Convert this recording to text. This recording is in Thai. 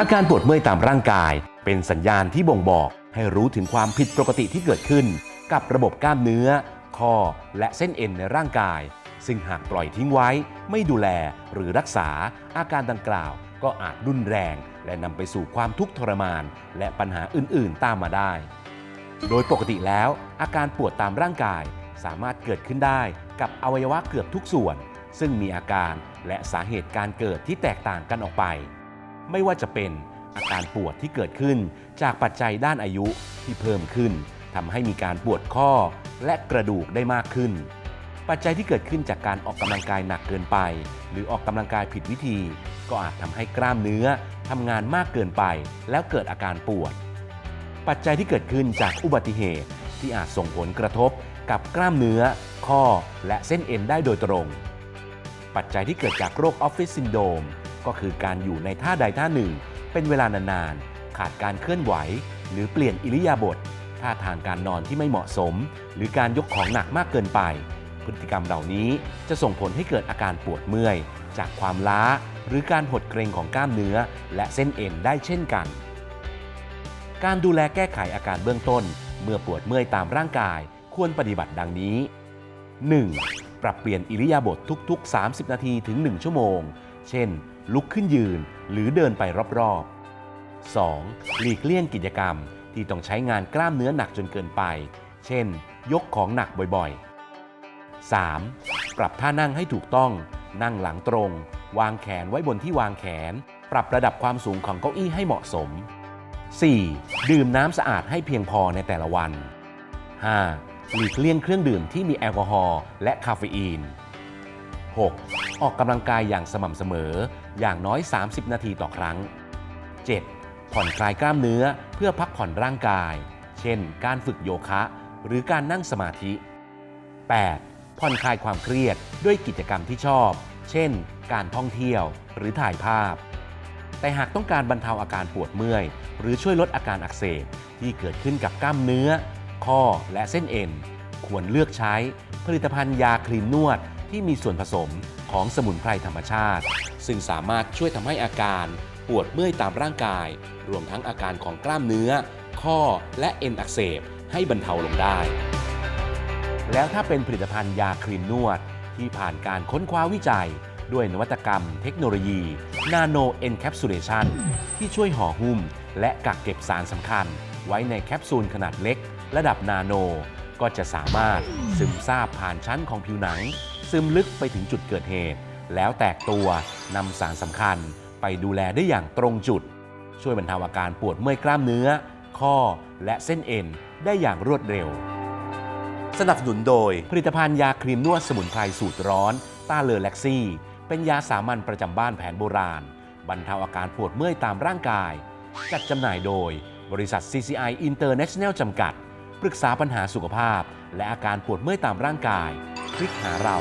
อาการปวดเมื่อยตามร่างกาย เป็นสัญญาณที่บ่งบอกให้รู้ถึงความผิดปกติที่เกิดขึ้น กับระบบกล้ามเนื้อ ข้อ และเส้นเอ็นในร่างกาย ซึ่งหากปล่อยทิ้งไว้ ไม่ดูแลหรือรักษาอาการดังกล่าว ก็อาจรุนแรง และนำไปสู่ความทุกข์ทรมาน และปัญหาอื่น ๆ ตามมาได้ โดยปกติแล้ว อาการปวดตามร่างกาย สามารถเกิดขึ้นได้กับอวัยวะเกือบทุกส่วน ซึ่งมีอาการและสาเหตุการเกิดที่แตกต่างกันออกไป ไม่ว่าจะเป็นอาการปวดที่เกิดขึ้น จากปัจจัยด้านอายุที่เพิ่มขึ้นทำให้มีการปวดข้อและกระดูกได้มากขึ้น ปัจจัยที่เกิดขึ้นจากการออกกำลังกายหนักเกินไป หรือออกกำลังกายผิดวิธี ก็อาจทำให้กล้ามเนื้อทำงานมากเกินไป แล้วเกิดอาการปวด ปัจจัยที่เกิดขึ้นจากอุบัติเหตุที่อาจส่งผลกระทบกับกล้ามเนื้อ ข้อ และเส้นเอ็นได้โดยตรง ปัจจัยที่เกิดจากโรคออฟฟิศซินโดม ก็คือการอยู่ในท่าใดท่าหนึ่ง เป็นเวลานานๆ ขาดการเคลื่อนไหว หรือเปลี่ยนอิริยาบถท่าทางการนอนที่ไม่เหมาะสม หรือการยกของหนักมากเกินไป พฤติกรรมเหล่านี้จะส่งผลให้เกิดอาการปวดเมื่อย จากความล้า หรือการหดเกร็งของกล้ามเนื้อ และเส้นเอ็นได้เช่นกัน การดูแลแก้ไขอาการเบื้องต้น เมื่อปวดเมื่อยตามร่างกาย ควรปฏิบัติดังนี้ 1. ปรับเปลี่ยนอิริยาบถทุก ๆ 30 นาทีถึง 1 ชั่วโมง เช่น ลุกขึ้นยืน หรือเดินไปรอบๆ 2. หลีกเลี่ยงกิจกรรมที่ต้องใช้งานกล้ามเนื้อหนักจนเกินไป เช่น ยกของหนักบ่อยๆ 3. ปรับท่านั่งให้ถูกต้อง นั่งหลังตรง วางแขนไว้บนที่วางแขน ปรับระดับความสูงของเก้าอี้ให้เหมาะสม 4. ดื่มน้ำสะอาดให้เพียงพอในแต่ละวัน 5. หลีกเลี่ยงเครื่องดื่มที่มีแอลกอฮอล์และคาเฟอีน 6. ออกกำลังกายอย่างสม่ำเสมอ อย่างน้อย 30 นาทีต่อครั้ง 7. ผ่อนคลายกล้ามเนื้อเพื่อพักผ่อนร่างกาย เช่น การฝึกโยคะ หรือการนั่งสมาธิ 8. ผ่อนคลายความเครียดด้วยกิจกรรมที่ชอบ เช่น การท่องเที่ยวหรือถ่ายภาพ แต่หากต้องการบรรเทาอาการปวดเมื่อย หรือช่วยลดอาการอักเสบที่เกิดขึ้นกับกล้ามเนื้อ ข้อและเส้นเอ็น ควรเลือกใช้ผลิตภัณฑ์ยาครีมนวด ที่มีส่วนผสมของสมุนไพรธรรมชาติ ซึ่งสามารถช่วยทำให้อาการปวดเมื่อยตามร่างกาย รวมทั้งอาการของกล้ามเนื้อ ข้อและเอ็นอักเสบให้บรรเทาลงได้ แล้วถ้าเป็นผลิตภัณฑ์ยาครีมนวด ที่ผ่านการค้นคว้าวิจัย ด้วยนวัตกรรมเทคโนโลยี Nano Encapsulation ที่ช่วยห่อหุ้ม และกักเก็บสารสำคัญ ไว้ในแคปซูลขนาดเล็ก ระดับนาโน ก็จะสามารถซึมซาบผ่านชั้นของผิวหนัง ซึมลึกไปถึงจุดเกิดเหตุ แล้วแตกตัวนำสารสำคัญไปดูแลได้อย่างตรงจุด ช่วยบรรเทาอาการปวดเมื่อยกล้ามเนื้อ ข้อและเส้นเอ็นได้อย่างรวดเร็ว สนับสนุนโดยผลิตภัณฑ์ยาครีมนวดสมุนไพรสูตรร้อน ต้าเลอแล็กซี่ เป็นยาสามัญประจำบ้านแผนโบราณ บรรเทาอาการปวดเมื่อยตามร่างกาย จัดจำหน่ายโดย บริษัท CCI International จำกัด ปรึกษาปัญหาสุขภาพ และอาการปวดเมื่อยตามร่างกาย คลิกหาเรา